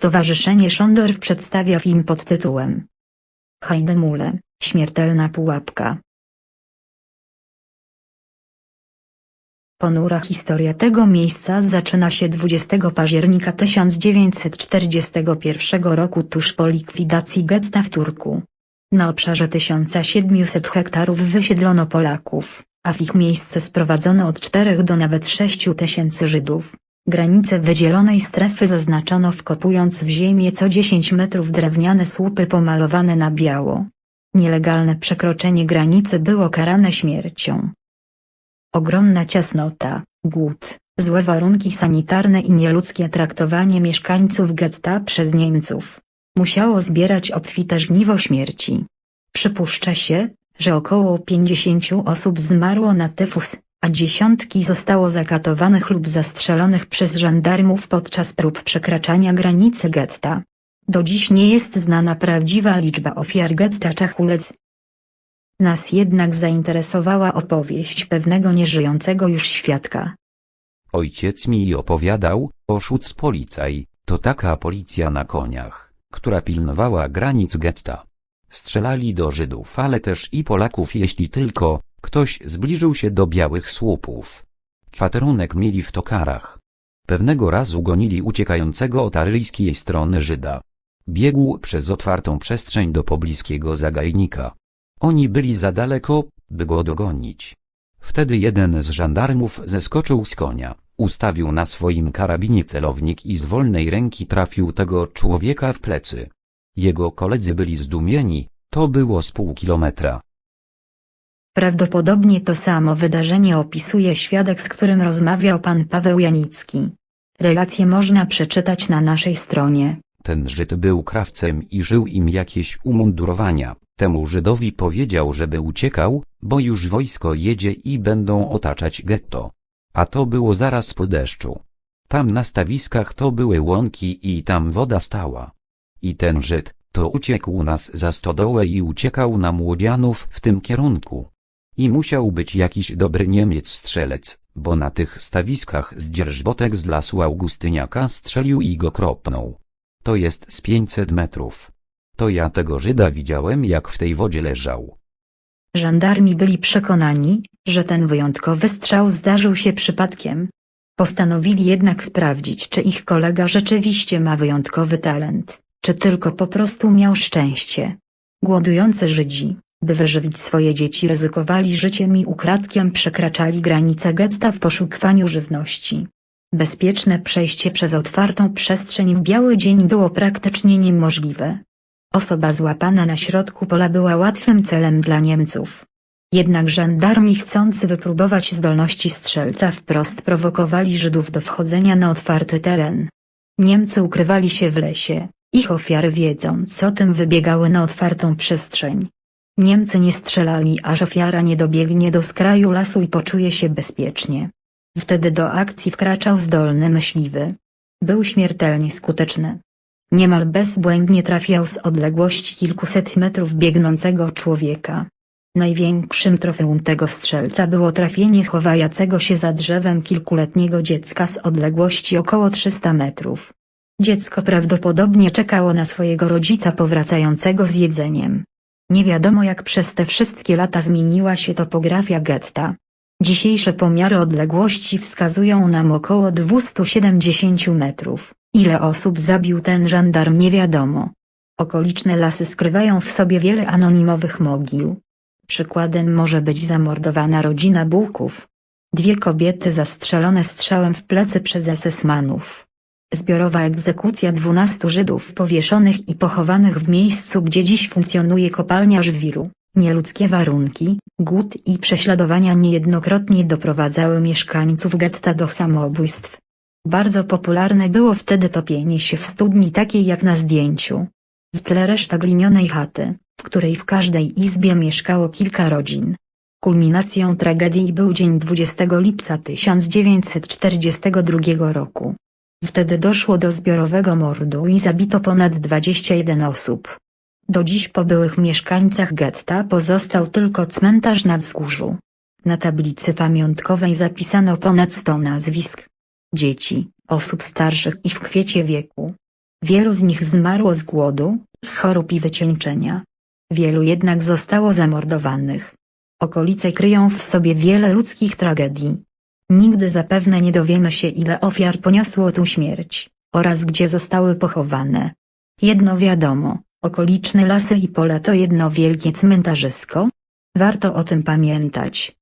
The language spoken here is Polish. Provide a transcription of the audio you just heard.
Stowarzyszenie Szondorf przedstawia film pod tytułem Hajdemule, śmiertelna pułapka. Ponura historia tego miejsca zaczyna się 20 października 1941 roku tuż po likwidacji getta w Turku. Na obszarze 1700 hektarów wysiedlono Polaków, a w ich miejsce sprowadzono od 4 do nawet 6 tysięcy Żydów. Granice wydzielonej strefy zaznaczono wkopując w ziemię co 10 metrów drewniane słupy pomalowane na biało. Nielegalne przekroczenie granicy było karane śmiercią. Ogromna ciasnota, głód, złe warunki sanitarne i nieludzkie traktowanie mieszkańców getta przez Niemców musiało zbierać obfite żniwo śmierci. Przypuszcza się, że około 50 osób zmarło na tyfus, a dziesiątki zostało zakatowanych lub zastrzelonych przez żandarmów podczas prób przekraczania granicy getta. Do dziś nie jest znana prawdziwa liczba ofiar getta Czachulec. Nas jednak zainteresowała opowieść pewnego nieżyjącego już świadka. Ojciec mi opowiadał, o Schutzpolizei, to taka policja na koniach, która pilnowała granic getta. Strzelali do Żydów ale też i Polaków jeśli tylko, ktoś zbliżył się do białych słupów. Kwaterunek mieli w tokarach. Pewnego razu gonili uciekającego od aryjskiej strony Żyda. Biegł przez otwartą przestrzeń do pobliskiego zagajnika. Oni byli za daleko, by go dogonić. Wtedy jeden z żandarmów zeskoczył z konia, ustawił na swoim karabinie celownik i z wolnej ręki trafił tego człowieka w plecy. Jego koledzy byli zdumieni, to było z pół kilometra. Prawdopodobnie to samo wydarzenie opisuje świadek z którym rozmawiał pan Paweł Janicki. Relacje można przeczytać na naszej stronie. Ten Żyd był krawcem i żył im jakieś umundurowania. Temu Żydowi powiedział, żeby uciekał, bo już wojsko jedzie i będą otaczać getto. A to było zaraz po deszczu. Tam na stawiskach to były łąki i tam woda stała. I ten Żyd, to uciekł nas za stodołę i uciekał na młodzianów w tym kierunku. I musiał być jakiś dobry Niemiec strzelec, bo na tych stawiskach z dzierżbotek z lasu Augustyniaka strzelił i go kropnął. To jest z 500 metrów. To ja tego Żyda widziałem jak w tej wodzie leżał. Żandarmi byli przekonani, że ten wyjątkowy strzał zdarzył się przypadkiem. Postanowili jednak sprawdzić czy ich kolega rzeczywiście ma wyjątkowy talent, czy tylko po prostu miał szczęście. Głodujący Żydzi, by wyżywić swoje dzieci ryzykowali życiem i ukradkiem przekraczali granice getta w poszukiwaniu żywności. Bezpieczne przejście przez otwartą przestrzeń w biały dzień było praktycznie niemożliwe. Osoba złapana na środku pola była łatwym celem dla Niemców. Jednak żandarmi chcąc wypróbować zdolności strzelca wprost prowokowali Żydów do wchodzenia na otwarty teren. Niemcy ukrywali się w lesie, ich ofiary wiedząc o tym wybiegały na otwartą przestrzeń. Niemcy nie strzelali aż ofiara nie dobiegnie do skraju lasu i poczuje się bezpiecznie. Wtedy do akcji wkraczał zdolny myśliwy. Był śmiertelnie skuteczny. Niemal bezbłędnie trafiał z odległości kilkuset metrów biegnącego człowieka. Największym trofeum tego strzelca było trafienie chowającego się za drzewem kilkuletniego dziecka z odległości około 300 metrów. Dziecko prawdopodobnie czekało na swojego rodzica powracającego z jedzeniem. Nie wiadomo jak przez te wszystkie lata zmieniła się topografia getta. Dzisiejsze pomiary odległości wskazują nam około 270 metrów. Ile osób zabił ten żandarm nie wiadomo. Okoliczne lasy skrywają w sobie wiele anonimowych mogił. Przykładem może być zamordowana rodzina Bułków. Dwie kobiety zastrzelone strzałem w plecy przez SS-manów. Zbiorowa egzekucja 12 Żydów powieszonych i pochowanych w miejscu gdzie dziś funkcjonuje kopalnia żwiru. Nieludzkie warunki, głód i prześladowania niejednokrotnie doprowadzały mieszkańców getta do samobójstw. Bardzo popularne było wtedy topienie się w studni takiej jak na zdjęciu. W tle reszta glinionej chaty, w której w każdej izbie mieszkało kilka rodzin. Kulminacją tragedii był dzień 20 lipca 1942 roku. Wtedy doszło do zbiorowego mordu i zabito ponad 21 osób. Do dziś po byłych mieszkańcach getta pozostał tylko cmentarz na wzgórzu. Na tablicy pamiątkowej zapisano ponad 100 nazwisk. Dzieci, osób starszych i w kwiecie wieku. Wielu z nich zmarło z głodu, chorób i wycieńczenia. Wielu jednak zostało zamordowanych. Okolice kryją w sobie wiele ludzkich tragedii. Nigdy zapewne nie dowiemy się ile ofiar poniosło tu śmierć, oraz gdzie zostały pochowane. Jedno wiadomo, okoliczne lasy i pola to jedno wielkie cmentarzysko. Warto o tym pamiętać.